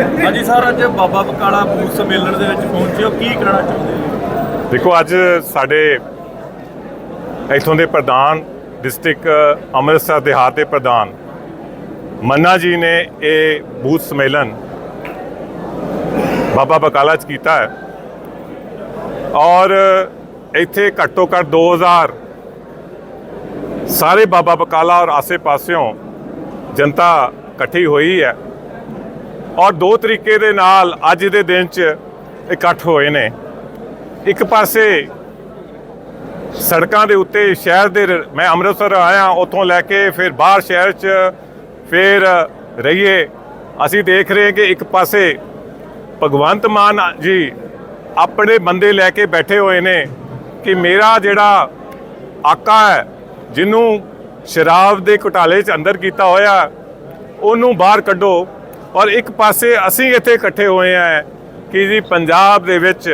ਹਾਂਜੀ ਸਰ, ਅੱਜ ਬਾਬਾ ਬਕਾਲਾ ਬੂਥ ਸੰਮੇਲਨ ਦੇ ਵਿੱਚ ਪਹੁੰਚੇ ਹੋ। ਕੀ ਕਹਿਣਾ ਚਾਹੁੰਦੇ ਹੋ? ਦੇਖੋ, ਅੱਜ ਸਾਡੇ ਇਥੋਂ ਦੇ ਪ੍ਰਧਾਨ ਡਿਸਟ੍ਰਿਕਟ ਅੰਮ੍ਰਿਤਸਰ ਦੇਹਾਤ ਦੇ ਪ੍ਰਧਾਨ ਮੰਨਾ ਜੀ ਨੇ ਇਹ ਬੂਥ ਸੰਮੇਲਨ ਬਾਬਾ ਬਕਾਲਾ ਚ ਕੀਤਾ ਹੈ। ਔਰ ਇੱਥੇ ਘੱਟੋ ਘੱਟ 2000 ਸਾਰੇ ਬਾਬਾ ਬਕਾਲਾ ਔਰ ਆਸੇ-ਪਾਸਿਓਂ ਜਨਤਾ ਇਕੱਠੀ ਹੋਈ ਹੈ। ਔਰ ਦੋ ਤਰੀਕੇ ਦੇ ਨਾਲ ਅੱਜ ਦੇ ਦਿਨ 'ਚ ਇਕੱਠ ਹੋਏ ਨੇ। ਇੱਕ ਪਾਸੇ ਸੜਕਾਂ ਦੇ ਉੱਤੇ ਸ਼ਹਿਰ ਦੇ ਮੈਂ ਅੰਮ੍ਰਿਤਸਰ ਆਇਆ, ਉੱਥੋਂ ਲੈ ਕੇ ਫਿਰ ਬਾਹਰ ਸ਼ਹਿਰ 'ਚ ਫਿਰ ਰਹੀਏ। ਅਸੀਂ ਦੇਖ ਰਹੇ ਕਿ ਇੱਕ ਪਾਸੇ ਭਗਵੰਤ ਮਾਨ ਜੀ ਆਪਣੇ ਬੰਦੇ ਲੈ ਕੇ ਬੈਠੇ ਹੋਏ ਨੇ ਕਿ ਮੇਰਾ ਜਿਹੜਾ ਆਕਾ ਹੈ, ਜਿਹਨੂੰ ਸ਼ਰਾਬ ਦੇ ਘੁਟਾਲੇ 'ਚ ਅੰਦਰ ਕੀਤਾ ਹੋਇਆ, ਉਹਨੂੰ ਬਾਹਰ ਕੱਢੋ। ਔਰ ਇੱਕ ਪਾਸੇ ਅਸੀਂ ਇੱਥੇ ਇਕੱਠੇ ਹੋਏ ਆ ਕਿ ਜੀ ਪੰਜਾਬ ਦੇ ਵਿੱਚ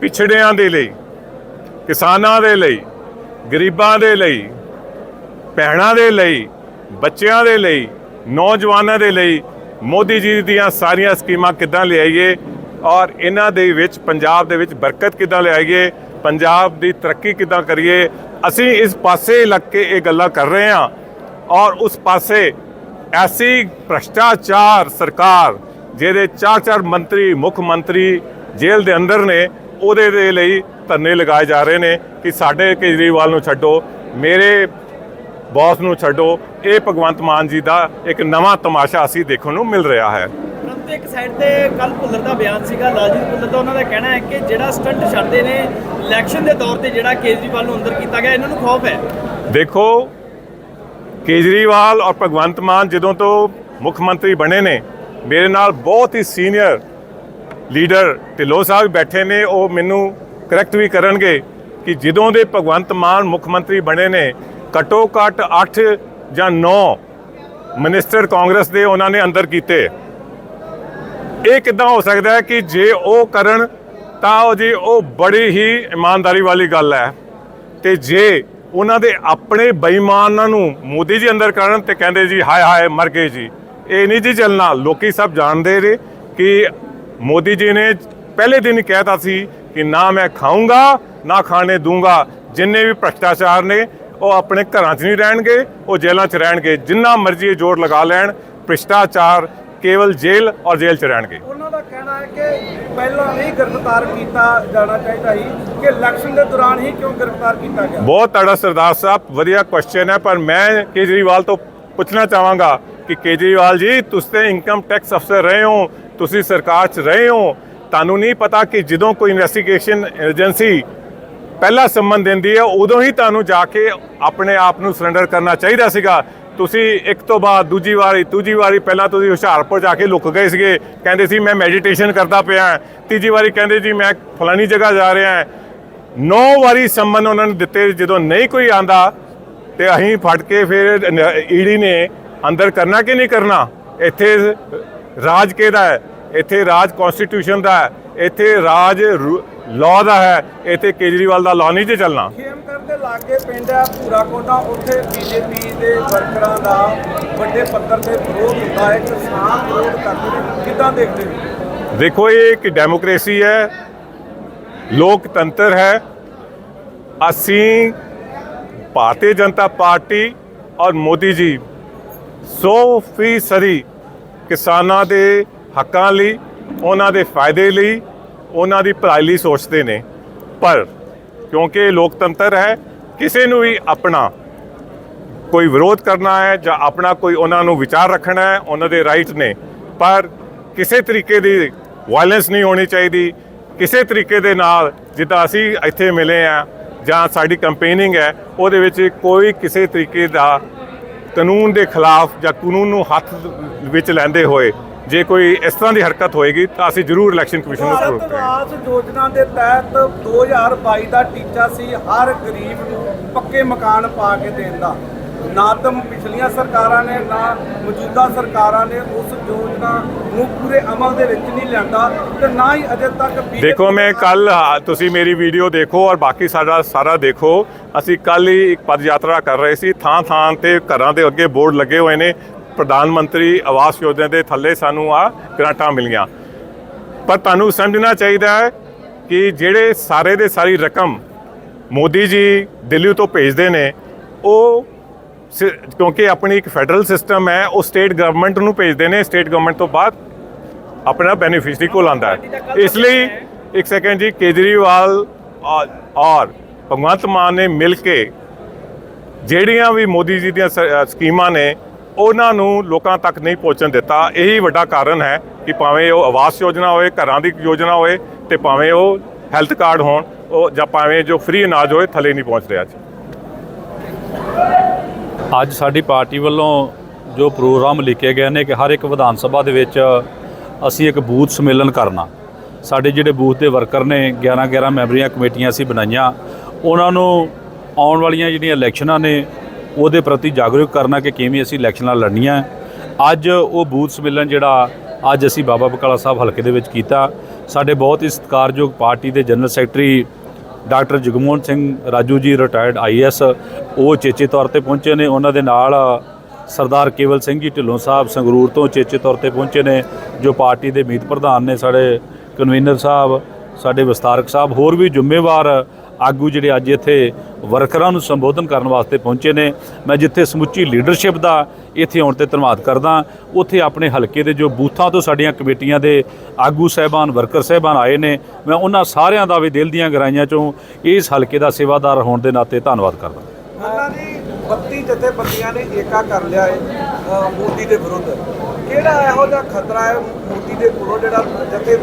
ਪਿਛੜਿਆਂ ਦੇ ਲਈ, ਕਿਸਾਨਾਂ ਦੇ ਲਈ, ਗਰੀਬਾਂ ਦੇ ਲਈ, ਭੈਣਾਂ ਦੇ ਲਈ, ਬੱਚਿਆਂ ਦੇ ਲਈ, ਨੌਜਵਾਨਾਂ ਦੇ ਲਈ ਮੋਦੀ ਜੀ ਦੀਆਂ ਸਾਰੀਆਂ ਸਕੀਮਾਂ ਕਿੱਦਾਂ ਲਿਆਈਏ ਔਰ ਇਹਨਾਂ ਦੇ ਵਿੱਚ ਪੰਜਾਬ ਦੇ ਵਿੱਚ ਬਰਕਤ ਕਿੱਦਾਂ ਲਿਆਈਏ, ਪੰਜਾਬ ਦੀ ਤਰੱਕੀ ਕਿੱਦਾਂ ਕਰੀਏ, ਅਸੀਂ ਇਸ ਪਾਸੇ ਲੱਗ ਕੇ ਇਹ ਗੱਲਾਂ ਕਰ ਰਹੇ ਹਾਂ ਔਰ ਉਸ ਪਾਸੇ ਐਸੀ ਭ੍ਰਸ਼ਟਾਚਾਰ ਸਰਕਾਰ ਜਿਹਦੇ ਚਾਰ ਚਾਰ ਮੰਤਰੀ ਮੁੱਖ ਮੰਤਰੀ ਜੇਲ੍ਹ ਦੇ ਅੰਦਰ ਨੇ ਉਹਦੇ ਦੇ ਲਈ ਧਰਨੇ ਲਗਾਏ ਜਾ ਰਹੇ ਨੇ ਕਿ ਸਾਡੇ ਕੇਜਰੀਵਾਲ ਨੂੰ ਛੱਡੋ ਮੇਰੇ ਬੌਸ ਨੂੰ ਛੱਡੋ ਇਹ ਭਗਵੰਤ ਮਾਨ ਜੀ ਦਾ ਇੱਕ ਨਵਾਂ ਤਮਾਸ਼ਾ ਅਸੀਂ ਦੇਖਣ ਨੂੰ ਮਿਲ ਰਿਹਾ ਹੈ। ਪਰੰਤੂ ਇੱਕ ਸਾਈਡ ਤੇ ਕੱਲ ਭੁੱਲਰ ਦਾ ਬਿਆਨ ਸੀਗਾ ਲਾਲਜੀਤ ਭੁੱਲਰ ਦਾ ਉਹਨਾਂ ਦਾ ਕਹਿਣਾ ਹੈ ਕਿ ਜਿਹੜਾ ਸਟੰਟ ਛੱਡਦੇ ਨੇ ਇਲੈਕਸ਼ਨ ਦੇ ਦੌਰ ਤੇ ਜਿਹੜਾ ਕੇਜਰੀਵਾਲ ਨੂੰ ਅੰਦਰ ਕੀਤਾ ਗਿਆ ਇਹਨਾਂ ਨੂੰ ਖੌਫ ਹੈ। ਦੇਖੋ ਕੇਜਰੀਵਾਲ ਔਰ ਭਗਵੰਤ ਮਾਨ ਜਦੋਂ ਤੋਂ ਮੁੱਖ ਮੰਤਰੀ ਬਣੇ ਨੇ, ਮੇਰੇ ਨਾਲ ਬਹੁਤ ਹੀ ਸੀਨੀਅਰ ਲੀਡਰ ਢਿੱਲੋਂ ਸਾਹਿਬ ਬੈਠੇ ਨੇ, ਉਹ ਮੈਨੂੰ ਕਰੈਕਟ ਵੀ ਕਰਨਗੇ ਕਿ ਜਦੋਂ ਦੇ ਭਗਵੰਤ ਮਾਨ ਮੁੱਖ ਮੰਤਰੀ ਬਣੇ ਨੇ, ਘੱਟੋ ਘੱਟ 8 ਜਾਂ 9 ਮਿਨਿਸਟਰ ਕਾਂਗਰਸ ਦੇ ਉਹਨਾਂ ਨੇ ਅੰਦਰ ਕੀਤੇ। ਇਹ ਕਿੱਦਾਂ ਹੋ ਸਕਦਾ ਹੈ ਕਿ ਜੇ ਉਹ ਕਰਨ ਤਾਂ ਉਹ ਜੀ ਉਹ ਬੜੀ ਹੀ ਇਮਾਨਦਾਰੀ ਵਾਲੀ ਗੱਲ ਹੈ ਤੇ ਜੇ ਉਹਨਾਂ ਦੇ ਆਪਣੇ ਬੇਈਮਾਨਾਂ ਨੂੰ ਮੋਦੀ ਜੀ ਅੰਦਰ ਕਰਨ ਤੇ ਕਹਿੰਦੇ ਜੀ, ਹਾਏ ਹਾਏ, ਮਰ ਗਏ ਜੀ। ਇਹ ਨਹੀਂ ਜੀ ਚੱਲਣਾ। ਲੋਕੀ ਸਭ ਜਾਣਦੇ ਨੇ ਕਿ ਮੋਦੀ ਜੀ ਨੇ ਪਹਿਲੇ ਦਿਨ ਹੀ ਕਹਿਤਾ ਸੀ ਕਿ ਨਾ ਮੈਂ ਖਾਊਂਗਾ, ਨਾ ਖਾਣੇ ਦੂੰਗਾ। ਜਿੰਨੇ ਵੀ ਭ੍ਰਸ਼ਟਾਚਾਰ ਨੇ, ਉਹ ਆਪਣੇ ਘਰਾਂ 'ਚ ਨਹੀਂ ਰਹਿਣਗੇ, ਉਹ ਜੇਲ੍ਹਾਂ 'ਚ ਰਹਿਣਗੇ। ਜਿੰਨਾ ਮਰਜ਼ੀ ਜ਼ੋਰ ਲਗਾ ਲੈਣ, ਭ੍ਰਿਸ਼ਟਾਚਾਰ ਕੇਵਲ ਜੇਲ੍ਹ ਔਰ ਜੇਲ੍ਹ 'ਚ ਰਹਿਣਗੇ। ਉਹਨਾਂ ਦਾ ਕਹਿਣਾ ਹੈ ਕਿ ਪਹਿਲਾਂ ਨਹੀਂ ਗ੍ਰਿਫਤਾਰ ਕੀਤਾ ਜਾਣਾ ਚਾਹੀਦਾ ਸੀ ਕਿ ਇਲੈਕਸ਼ਨ ਦੇ ਦੌਰਾਨ ਹੀ ਕਿਉਂ ਗ੍ਰਿਫਤਾਰ ਕੀਤਾ ਗਿਆ। ਬਹੁਤ ਤੜਾ ਸਰਦਾਰ ਸਾਹਿਬ ਵਧੀਆ ਕੁਐਸਚਨ ਹੈ ਪਰ ਮੈਂ ਕੇਜਰੀਵਾਲ ਤੋਂ ਪੁੱਛਣਾ ਚਾਹਾਂਗਾ ਕਿ ਕੇਜਰੀਵਾਲ ਜੀ ਤੁਸੀਂ ਤੇ ਇਨਕਮ ਟੈਕਸ ਅਫਸਰ ਰਹੇ ਹੋ ਤੁਸੀਂ ਸਰਕਾਰ 'ਚ ਰਹੇ ਹੋ। ਤੁਹਾਨੂੰ ਨਹੀਂ ਪਤਾ ਕਿ ਜਦੋਂ ਕੋਈ ਇਨਵੈਸਟੀਗੇਸ਼ਨ ਏਜੰਸੀ ਪਹਿਲਾ ਸੰਮਨ ਦਿੰਦੀ ਹੈ ਉਦੋਂ ਹੀ ਤੁਹਾਨੂੰ ਜਾ ਕੇ ਆਪਣੇ ਆਪ ਨੂੰ ਸਰੈਂਡਰ ਕਰਨਾ ਚਾਹੀਦਾ ਸੀਗਾ। ਤੁਸੀਂ ਇੱਕ ਤੋਂ ਬਾਅਦ ਦੂਜੀ ਵਾਰੀ, ਤੀਜੀ ਵਾਰੀ ਪਹਿਲਾਂ ਤੁਸੀਂ ਹੁਸ਼ਿਆਰਪੁਰ ਜਾ ਕੇ ਲੁਕ ਗਏ ਸੀਗੇ। ਕਹਿੰਦੇ ਸੀ, ਮੈਂ ਮੈਡੀਟੇਸ਼ਨ ਕਰਦਾ ਪਿਆ ਤੀਜੀ ਵਾਰੀ ਕਹਿੰਦੇ ਜੀ, ਮੈਂ ਫਲਾਨੀ ਜਗ੍ਹਾ ਜਾ ਰਿਹਾ ਨੌ ਵਾਰੀ ਸੰਮਨ ਉਹਨਾਂ ਨੇ ਦਿੱਤੇ, ਜਦੋਂ ਨਹੀਂ ਕੋਈ ਆਂਦਾ, ਤੇ ਅਸੀਂ ਫੜ ਕੇ ਫਿਰ ਈਡੀ ਨੇ ਅੰਦਰ ਕਰਨਾ ਕਿ ਨਹੀਂ ਕਰਨਾ? ਇੱਥੇ ਰਾਜ ਕਿਹਦਾ ਹੈ? ਇੱਥੇ ਰਾਜ ਕਨਸਟੀਟਿਊਸ਼ਨ ਦਾ ਹੈ। ਇੱਥੇ ਰਾਜ ਲਾਅ ਦਾ ਹੈ। ਇੱਥੇ ਕੇਜਰੀਵਾਲ ਦਾ ਲਾਅ ਨਹੀਂ ਜੇ ਚੱਲਣਾ। ਦੇ ਲਾਗੇ ਪਿੰਡ ਹੈ ਭੂਰਾ ਕੋਟਾ, ਉੱਥੇ ਬੀਜੇਪੀ ਦੇ ਵਰਕਰਾਂ ਦਾ ਵੱਡੇ ਪੱਧਰ ਤੇ ਵਿਰੋਧ ਹੁੰਦਾ ਹੈ, ਕਿਸਾਨ ਵਿਰੋਧ ਕਰਦੇ ਨੇ। ਕਿੱਦਾਂ ਦੇਖਦੇ ਹੋ? ਦੇਖੋ, ਇਹ ਇੱਕ ਡੈਮੋਕ੍ਰੇਸੀ ਹੈ, ਲੋਕਤੰਤਰ ਹੈ। ਅਸੀਂ ਭਾਰਤੀ ਜਨਤਾ ਪਾਰਟੀ ਔਰ ਮੋਦੀ ਜੀ 100% ਕਿਸਾਨਾਂ ਦੇ ਹੱਕਾਂ ਲਈ, ਉਹਨਾਂ ਦੇ ਫਾਇਦੇ ਲਈ, ਉਹਨਾਂ ਦੀ ਭਲਾਈ ਲਈ ਸੋਚਦੇ ਨੇ। ਪਰ ਕਿਉਂਕਿ ਲੋਕਤੰਤਰ ਹੈ, ਕਿਸੇ ਨੂੰ ਵੀ ਆਪਣਾ ਕੋਈ ਵਿਰੋਧ ਕਰਨਾ ਹੈ ਜਾਂ ਆਪਣਾ ਕੋਈ ਉਹਨਾਂ ਨੂੰ ਵਿਚਾਰ ਰੱਖਣਾ ਹੈ, ਉਹਨਾਂ ਦੇ ਰਾਈਟ ਨੇ। ਪਰ ਕਿਸੇ ਤਰੀਕੇ ਦੀ ਵਾਇਲੈਂਸ ਨਹੀਂ ਹੋਣੀ ਚਾਹੀਦੀ। ਕਿਸੇ ਤਰੀਕੇ ਦੇ ਨਾਲ ਜਿੱਦਾਂ ਅਸੀਂ ਇੱਥੇ ਮਿਲੇ ਆ ਜਾਂ ਸਾਡੀ ਕੰਪੇਨਿੰਗ ਹੈ, ਉਹਦੇ ਵਿੱਚ ਕੋਈ ਕਿਸੇ ਤਰੀਕੇ ਦਾ ਕਾਨੂੰਨ ਦੇ ਖਿਲਾਫ ਜਾਂ ਕਾਨੂੰਨ ਨੂੰ ਹੱਥ ਵਿੱਚ ਲੈਂਦੇ ਹੋਏ ਜੇ ਕੋਈ ਇਸ ਤਰ੍ਹਾਂ ਦੀ ਹਰਕਤ ਹੋਏਗੀ ਤਾਂ ਅਸੀਂ ਜ਼ਰੂਰ ਇਲੈਕਸ਼ਨ ਕਮਿਸ਼ਨ ਨੂੰ ਭਾਰਤ ਕਰਾਂਗੇ। ਆਵਾਸ ਯੋਜਨਾ ਦੇ ਤਹਿਤ 2022 ਦਾ ਟੀਚਾ ਸੀ ਹਰ ਗਰੀਬ ਨੂੰ ਪੱਕੇ ਮਕਾਨ ਪਾ ਕੇ ਦੇਣ ਦਾ। ਨਾ ਤਾਂ ਪਿਛਲੀਆਂ ਸਰਕਾਰਾਂ ਨੇ ਨਾ ਮੌਜੂਦਾ ਸਰਕਾਰਾਂ ਨੇ ਉਸ ਯੋਜਨਾ ਨੂੰ ਪੂਰੇ ਅਮਲ ਦੇ ਵਿੱਚ ਨਹੀਂ ਲਿਆਂਦਾ ਤੇ ਨਾ ਹੀ ਅਜੇ ਤੱਕ ਦੇਖੋ ਮੈਂ ਕੱਲ ਤੁਸੀਂ ਮੇਰੀ ਵੀਡੀਓ ਦੇਖੋ ਔਰ ਬਾਕੀ ਸਾਡਾ ਸਾਰਾ ਦੇਖੋ। ਅਸੀਂ ਕੱਲ ਹੀ ਇੱਕ ਪਦ ਯਾਤਰਾ ਕਰ ਰਹੇ ਸੀ ਥਾਂ ਥਾਂ ਤੇ ਘਰਾਂ ਦੇ ਅੱਗੇ ਬੋਰਡ ਲੱਗੇ ਹੋਏ ਨੇ। ਪ੍ਰਧਾਨ ਮੰਤਰੀ ਆਵਾਸ ਯੋਜਨਾ ਦੇ ਥੱਲੇ ਸਾਨੂੰ ਆ ਗ੍ਰਾਂਟਾਂ ਮਿਲੀਆਂ। ਪਰ ਤੁਹਾਨੂੰ ਸਮਝਣਾ ਚਾਹੀਦਾ ਹੈ ਕਿ ਜਿਹੜੇ ਸਾਰੇ ਦੇ ਸਾਰੀ ਰਕਮ ਮੋਦੀ ਜੀ ਦਿੱਲੀ ਤੋਂ ਭੇਜਦੇ ਨੇ, ਉਹ ਸਿ- ਕਿਉਂਕਿ ਆਪਣੀ ਇੱਕ ਫੈਡਰਲ ਸਿਸਟਮ ਹੈ, ਉਹ ਸਟੇਟ ਗਵਰਨਮੈਂਟ ਨੂੰ ਭੇਜਦੇ ਨੇ, ਸਟੇਟ ਗਵਰਨਮੈਂਟ ਤੋਂ ਬਾਅਦ ਆਪਣਾ ਬੈਨੀਫਿਸ਼ਰੀ ਕੋਲ ਆਉਂਦਾ ਹੈ। ਇਸ ਲਈ ਇੱਕ ਸੈਕਿੰਡ ਜੀ, ਕੇਜਰੀਵਾਲ ਔਰ- ਭਗਵੰਤ ਮਾਨ ਨੇ ਮਿਲ ਕੇ ਜਿਹੜੀਆਂ ਵੀ ਮੋਦੀ ਜੀ ਦੀਆਂ ਸ- ਸਕੀਮਾਂ ਨੇ ਉਹਨਾਂ ਨੂੰ ਲੋਕਾਂ ਤੱਕ ਨਹੀਂ ਪਹੁੰਚਣ ਦਿੱਤਾ। ਇਹੀ ਵੱਡਾ ਕਾਰਨ ਹੈ ਕਿ ਭਾਵੇਂ ਉਹ ਆਵਾਸ ਯੋਜਨਾ ਹੋਵੇ ਘਰਾਂ ਦੀ ਯੋਜਨਾ ਹੋਵੇ ਤੇ ਭਾਵੇਂ ਉਹ ਹੈਲਥ ਕਾਰਡ ਹੋਣ, ਉਹ ਜਾਂ ਭਾਵੇਂ ਜੋ ਫ੍ਰੀ ਅਨਾਜ ਹੋਏ, ਥੱਲੇ ਨਹੀਂ ਪਹੁੰਚ ਰਿਹਾ ਜੀ। ਅੱਜ ਸਾਡੀ ਪਾਰਟੀ ਵੱਲੋਂ ਜੋ ਪ੍ਰੋਗਰਾਮ ਲਿਖੇ ਗਏ ਨੇ ਕਿ ਹਰ ਇੱਕ ਵਿਧਾਨ ਸਭਾ ਦੇ ਵਿੱਚ ਅਸੀਂ ਇੱਕ ਬੂਥ ਸੰਮੇਲਨ ਕਰਨਾ। ਸਾਡੇ ਜਿਹੜੇ ਬੂਥ ਦੇ ਵਰਕਰ ਨੇ 11 11 ਮੈਂਬਰੀਆਂ ਕਮੇਟੀਆਂ ਅਸੀਂ ਬਣਾਈਆਂ। ਉਹਨਾਂ ਨੂੰ ਆਉਣ ਵਾਲੀਆਂ ਜਿਹੜੀਆਂ ਇਲੈਕਸ਼ਨਾਂ ਨੇ ਉਹਦੇ ਪ੍ਰਤੀ ਜਾਗਰੂਕ ਕਰਨਾ ਕਿ ਕਿਵੇਂ ਅਸੀਂ ਇਲੈਕਸ਼ਨਾਂ ਲੜਨੀਆਂ। ਅੱਜ ਉਹ ਬੂਥ ਸੰਮੇਲਨ ਜਿਹੜਾ ਅੱਜ ਅਸੀਂ ਬਾਬਾ ਬਕਾਲਾ ਸਾਹਿਬ ਹਲਕੇ ਦੇ ਵਿੱਚ ਕੀਤਾ। ਸਾਡੇ ਬਹੁਤ ਹੀ ਸਤਿਕਾਰਯੋਗ ਪਾਰਟੀ ਦੇ general secretary doctor Jagmohan Singh Raju ji retired IAS ਉਹ ਚੇਚੇ ਤੌਰ ਤੇ ਪਹੁੰਚੇ ਨੇ। ਉਹਨਾਂ ਦੇ ਨਾਲ ਸਰਦਾਰ ਕੇਵਲ ਸਿੰਘ ਜੀ ਢਿੱਲੋਂ ਸਾਹਿਬ ਸੰਗਰੂਰ ਤੋਂ ਚੇਚੇ ਤੌਰ ਤੇ ਪਹੁੰਚੇ ਨੇ, ਜੋ ਪਾਰਟੀ ਦੇ ਮੀਤ ਪ੍ਰਧਾਨ ਨੇ ਸਾਡੇ ਕਨਵੀਨਰ ਸਾਹਿਬ, ਸਾਡੇ ਵਿਸਤਾਰਕ ਸਾਹਿਬ, ਹੋਰ ਵੀ ਜ਼ਿੰਮੇਵਾਰ ਆਗੂ ਜਿਹੜੇ ਅੱਜ ਇੱਥੇ ਵਰਕਰਾਂ ਨੂੰ ਸੰਬੋਧਨ ਕਰਨ ਵਾਸਤੇ ਪਹੁੰਚੇ ਨੇ। ਮੈਂ ਜਿੱਥੇ ਸਮੁੱਚੀ ਲੀਡਰਸ਼ਿਪ ਦਾ ਇੱਥੇ ਆਉਣ ਤੇ ਧੰਨਵਾਦ ਕਰਦਾ। ਉੱਥੇ ਆਪਣੇ ਹਲਕੇ ਦੇ ਜੋ ਬੂਥਾਂ ਤੋਂ ਸਾਡੀਆਂ ਕਮੇਟੀਆਂ ਦੇ ਆਗੂ ਸਹਿਬਾਨ, ਵਰਕਰ ਸਹਿਬਾਨ ਆਏ ਨੇ। ਮੈਂ ਉਹਨਾਂ ਸਾਰਿਆਂ ਦਾ ਵੀ ਦਿਲ ਦੀਆਂ ਗਰਾਈਆਂ ਚੋਂ ਇਸ ਹਲਕੇ ਦਾ ਸੇਵਾਦਾਰ ਹੋਣ ਦੇ ਨਾਤੇ ਧੰਨਵਾਦ ਕਰਦਾ। ਉਹਨਾਂ ਦੀ 32 ਜਥੇਬੰਦੀਆਂ ਨੇ ਏਕਾ ਕਰ ਲਿਆ ਹੈ ਮੋਦੀ ਦੇ ਵਿਰੁੱਧ। ਕਿਹੜਾ ਇਹੋ ਜਿਹਾ ਖਤਰਾ ਹੈ ਮੋਦੀ ਦੇ ਕੋਲੋਂ ਜਿਹੜਾ ਜਥੇ ਅ,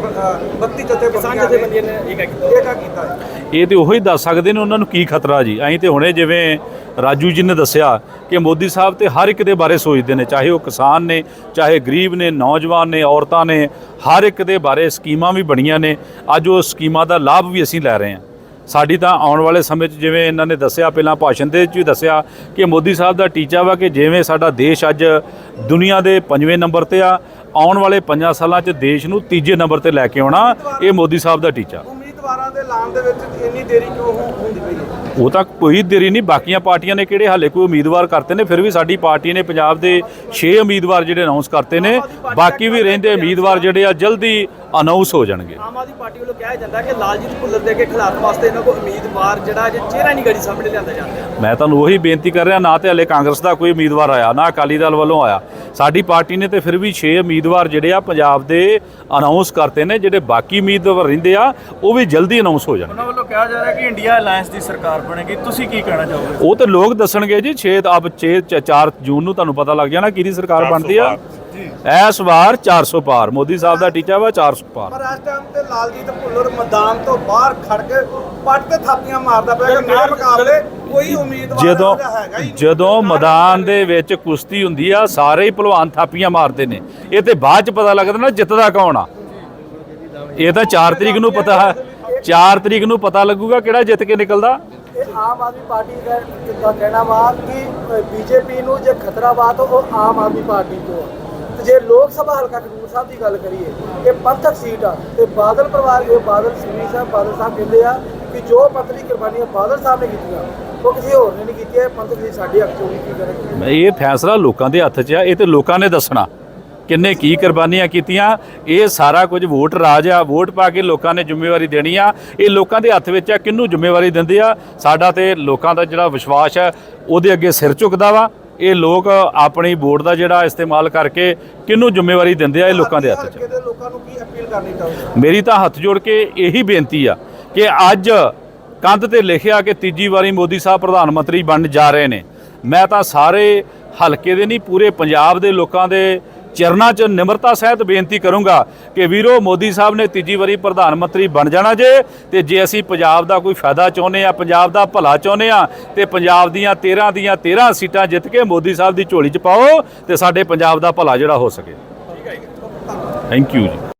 32 ਕਿਸਾਨ ਜਥੇਬੰਦੀਆਂ ਜਥੇਬੰਦੀਆਂ ਨੇ ਨੇ ਇਹ ਕੀਤਾ ਏਕਾ ਕੀਤਾ ਹੈ ਇਹ ਤੇ ਉਹੀ ਦੱਸ ਸਕਦੇ ਨੇ ਉਹਨਾਂ ਨੂੰ ਕੀ ਖਤਰਾ ਜੀ। ਐਂ ਤੇ ਹੁਣੇ ਜਿਵੇਂ ਰਾਜੂ ਜੀ ਨੇ ਦੱਸਿਆ ਕਿ ਮੋਦੀ ਸਾਹਿਬ ਤੇ ਹਰ ਇੱਕ ਦੇ ਬਾਰੇ ਸੋਚਦੇ ਨੇ ਚਾਹੇ ਉਹ ਕਿਸਾਨ ਨੇ ਚਾਹੇ ਗਰੀਬ ਨੇ ਨੌਜਵਾਨ ਨੇ ਔਰਤਾਂ ਨੇ ਹਰ ਇੱਕ ਦੇ ਬਾਰੇ ਸਕੀਮਾਂ ਵੀ ਬਣੀਆਂ ਨੇ। ਅੱਜ ਉਹ ਸਕੀਮਾਂ ਦਾ ਲਾਭ ਵੀ ਅਸੀਂ ਲੈ ਰਹੇ ਹਾਂ। ਸਾਡੀ ਤਾਂ ਆਉਣ ਵਾਲੇ ਸਮੇਂ 'ਚ ਜਿਵੇਂ ਇਹਨਾਂ ਨੇ ਦੱਸਿਆ ਪਹਿਲਾਂ ਭਾਸ਼ਣ ਦੇ ਵਿੱਚ ਵੀ ਦੱਸਿਆ ਕਿ ਮੋਦੀ ਸਾਹਿਬ ਦਾ ਟੀਚਾ ਵਾ ਕਿ ਜਿਵੇਂ ਸਾਡਾ ਦੇਸ਼ ਅੱਜ ਦੁਨੀਆ ਦੇ ਪੰਜਵੇਂ ਨੰਬਰ ਤੇ ਆ ਆਉਣ ਵਾਲੇ 5 ਸਾਲਾਂ 'ਚ ਦੇਸ਼ ਨੂੰ ਤੀਜੇ ਨੰਬਰ ਤੇ ਲੈ ਕੇ ਆਉਣਾ ਇਹ ਮੋਦੀ ਸਾਹਿਬ ਦਾ ਟੀਚਾ। ਉਮੀਦਵਾਰਾਂ ਦੇ ਐਲਾਨ ਦੇ ਵਿੱਚ ਇੰਨੀ ਦੇਰੀ ਕਿਉਂ ਹੁੰਦੀ ਪਈ ਹੈ? ਉਹ ਤਾਂ ਕੋਈ ਦੇਰੀ ਨਹੀਂ ਬਾਕੀਆਂ ਪਾਰਟੀਆਂ ਨੇ ਕਿਹੜੇ ਹਾਲੇ ਕੋਈ ਉਮੀਦਵਾਰ ਕਰਤੇ ਨੇ ਫਿਰ ਵੀ ਸਾਡੀ ਪਾਰਟੀ ਨੇ ਪੰਜਾਬ ਦੇ 6 ਉਮੀਦਵਾਰ ਜਿਹੜੇ ਅਨਾਉਂਸ ਕਰਤੇ ਨੇ ਬਾਕੀ ਵੀ ਰਹਿੰਦੇ ਉਮੀਦਵਾਰ ਜਿਹੜੇ ਆ ਜਲਦੀ ਅਨਾਉਂਸ ਹੋ ਜਾਣਗੇ। ਆਮ ਆਦਮੀ ਪਾਰਟੀ ਵੱਲੋਂ ਕਿਹਾ ਜਾਂਦਾ ਕਿ ਲਾਲਜੀਤ ਭੁੱਲਰ ਦੇ ਅੱਗੇ ਖਿਲਾਫ ਵਾਸਤੇ ਇਹਨਾਂ ਕੋਲ ਉਮੀਦਵਾਰ ਜਿਹੜਾ ਅਜੇ ਚਿਹਰਾ ਨਹੀਂ ਗੜੀ ਸਾਹਮਣੇ ਲਿਆਂਦਾ ਜਾ ਰਿਹਾ। ਮੈਂ ਤੁਹਾਨੂੰ ਉਹੀ ਬੇਨਤੀ ਕਰ ਰਿਹਾ ਨਾ ਤੇ ਹਲੇ ਕਾਂਗਰਸ ਦਾ ਕੋਈ ਉਮੀਦਵਾਰ ਆਇਆ ਨਾ ਅਕਾਲੀ ਦਲ ਵੱਲੋਂ ਆਇਆ। ਸਾਡੀ ਪਾਰਟੀ ਨੇ ਤੇ ਫਿਰ ਵੀ 6 ਉਮੀਦਵਾਰ ਜਿਹੜੇ ਆ ਪੰਜਾਬ ਦੇ ਅਨਾਉਂਸ ਕਰਤੇ ਨੇ ਜਿਹੜੇ ਬਾਕੀ ਉਮੀਦਵਾਰ ਰਹਿੰਦੇ ਆ ਉਹ ਵੀ ਜਲਦੀ ਅਨਾਉਂਸ ਹੋ ਜਾਣਗੇ ਉਹਨਾਂ ਵੱਲੋਂ ਕਿਹਾ ਜਾ ਰਿਹਾ ਕਿ ਇੰਡੀਆ ਅਲਾਈਅੰਸ ਦੀ ਸਰਕਾਰ ਬਣੇਗੀ। ਤੁਸੀਂ ਕੀ ਕਹਿਣਾ ਚਾਹੋਗੇ? ਉਹ ਤੇ ਲੋਕ ਦੱਸਣਗੇ ਜੀ 6 ਅਬ 6 4 ਜੂਨ ਨੂੰ ਤੁਹਾਨੂੰ ਪਤਾ ਲੱਗ ਜਾਣਾ ਕਿਹਦੀ ਸਰਕਾਰ 400 ਬਣਦੀ ਆ। ਇਸ ਵਾਰ 400 ਪਾਰ। ਮੋਦੀ ਸਾਹਿਬ ਦਾ ਟੀਚਾ ਵਾ 400 ਪਾਰ। ਪਰ ਇਸ ਟਾਈਮ ਤੇ ਲਾਲਜੀਤ ਭੁੱਲਰ ਮੈਦਾਨ ਤੋਂ ਬਾਹਰ ਖੜ ਕੇ ਪੱਟ ਤੇ ਥਾਪੀਆਂ ਮਾਰਦਾ ਪਿਆ ਕਿ ਮੇਰੇ ਮੁਕਾਬਲੇ ਕੋਈ ਉਮੀਦਵਾਰ ਜਦੋਂ। ਜਦੋਂ ਮੈਦਾਨ ਦੇ ਵਿੱਚ ਕੁਸ਼ਤੀ ਹੁੰਦੀ ਆ ਸਾਰੇ ਹੀ ਪਹਿਲਵਾਨ ਥਾਪੀਆਂ ਮਾਰਦੇ ਨੇ। ਇਹ ਤੇ ਬਾਅਦ ਚ ਪਤਾ ਲੱਗਦਾ ਨਾ ਜਿੱਤਦਾ ਕੌਣ ਆ। ਇਹ ਤਾਂ 4 ਤਰੀਕ ਨੂੰ ਪਤਾ ਹੈ। 4 ਤਰੀਕ ਨੂੰ ਪਤਾ ਲੱਗੂਗਾ ਕਿਹੜਾ ਜਿੱਤ ਕੇ ਨਿਕਲਦਾ। ਇਹ ਆਮ ਆਦਮੀ ਪਾਰਟੀ ਦਾ ਕਹਿਣਾ ਵਾ ਕਿ ਬੀਜੇਪੀ ਨੂੰ ਜੇ ਖਤਰਾ ਵਾ ਤਾਂ ਉਹ ਆਮ ਆਦਮੀ ਪਾਰਟੀ ਤੋਂ ਆ। ਤੇ ਜੇ ਲੋਕ ਸਭਾ ਹਲਕਾ ਖਡੂਰ ਸਾਹਿਬ ਦੀ ਗੱਲ ਕਰੀਏ, ਇਹ ਪੰਥਕ ਸੀਟ ਆ, ਤੇ ਬਾਦਲ ਪਰਿਵਾਰ, ਇਹ ਬਾਦਲ ਸੁਖਬੀਰ ਸਾਹਿਬ, ਬਾਦਲ ਸਾਹਿਬ ਕਹਿੰਦੇ ਆ ਕਿ ਜੋ ਪੰਥਕੀ ਕੁਰਬਾਨੀਆਂ ਬਾਦਲ ਸਾਹਿਬ ਨੇ ਕੀਤੀਆਂ, ਉਹ ਕਿਸੇ ਹੋਰ ਨੇ ਨਹੀਂ ਕੀਤੀਆਂ ਪੰਥਕ ਸੀ ਸਾਡੀ ਹੱਕ ਚੋਂ ਕੀ ਕਰਨਗੇ ਇਹ ਫੈਸਲਾ ਲੋਕਾਂ ਦੇ ਹੱਥ 'ਚ ਆ, ਇਹ ਤੇ ਲੋਕਾਂ ਨੇ ਦੱਸਣਾ ਕਿੰਨੇ ਕੀ ਕੁਰਬਾਨੀਆਂ ਕੀਤੀਆਂ, ਇਹ ਸਾਰਾ ਕੁਝ ਵੋਟ ਰਾਜ ਆ, ਵੋਟ ਪਾ ਕੇ ਲੋਕਾਂ ਨੇ ਜ਼ਿੰਮੇਵਾਰੀ ਦੇਣੀ ਆ, ਇਹ ਲੋਕਾਂ ਦੇ ਹੱਥ ਵਿੱਚ ਆ, ਕਿਹਨੂੰ ਜ਼ਿੰਮੇਵਾਰੀ ਦਿੰਦੇ ਆ, ਸਾਡਾ ਤੇ ਲੋਕਾਂ ਦਾ ਜਿਹੜਾ ਵਿਸ਼ਵਾਸ ਹੈ, ਉਹਦੇ ਅੱਗੇ ਸਿਰ ਝੁਕਦਾ ਵਾ। ਇਹ ਲੋਕ ਆਪਣੀ ਵੋਟ ਦਾ ਜਿਹੜਾ ਇਸਤੇਮਾਲ ਕਰਕੇ ਕਿਹਨੂੰ ਜ਼ਿੰਮੇਵਾਰੀ ਦਿੰਦੇ ਆ ਇਹ ਲੋਕਾਂ ਦੇ ਹੱਥ 'ਚ? ਲੋਕਾਂ ਨੂੰ ਕੀ ਅਪੀਲ ਕਰਨੀ ਚਾਹੁੰਦੇ ਮੇਰੀ ਤਾਂ ਹੱਥ ਜੋੜ ਕੇ ਇਹੀ ਬੇਨਤੀ ਆ ਕਿ ਅੱਜ ਕੰਧ ਤੇ ਲਿਖਿਆ ਕਿ ਤੀਜੀ ਵਾਰੀ ਮੋਦੀ ਸਾਹਿਬ ਪ੍ਰਧਾਨ ਮੰਤਰੀ ਬਣਨ ਜਾ ਰਹੇ ਨੇ। ਮੈਂ ਤਾਂ ਸਾਰੇ ਹਲਕੇ ਦੇ ਨਹੀਂ ਪੂਰੇ ਪੰਜਾਬ ਦੇ ਲੋਕਾਂ ਦੇ ਚਰਨਾਂ 'ਚ ਨਿਮਰਤਾ ਸਹਿਤ ਬੇਨਤੀ ਕਰੂੰਗਾ ਕਿ ਵੀਰੋ, ਮੋਦੀ ਸਾਹਿਬ ਨੇ ਤੀਜੀ ਵਾਰੀ ਪ੍ਰਧਾਨ ਮੰਤਰੀ ਬਣ ਜਾਣਾ ਜੇ, ਤੇ ਜੇ ਅਸੀਂ ਪੰਜਾਬ ਦਾ ਕੋਈ ਫਾਇਦਾ ਚਾਹੁੰਦੇ ਆ ਪੰਜਾਬ ਦਾ ਭਲਾ ਚਾਹੁੰਦੇ ਆ ਤੇ ਪੰਜਾਬ ਦੀਆਂ 13 ਦੀਆਂ 13 ਸੀਟਾਂ ਜਿੱਤ ਕੇ ਮੋਦੀ ਸਾਹਿਬ ਦੀ ਝੋਲੀ 'ਚ ਪਾਓ, ਤੇ ਸਾਡੇ ਪੰਜਾਬ ਦਾ ਭਲਾ ਜਿਹੜਾ ਹੋ ਸਕੇ। ਥੈਂਕ ਯੂ ਜੀ।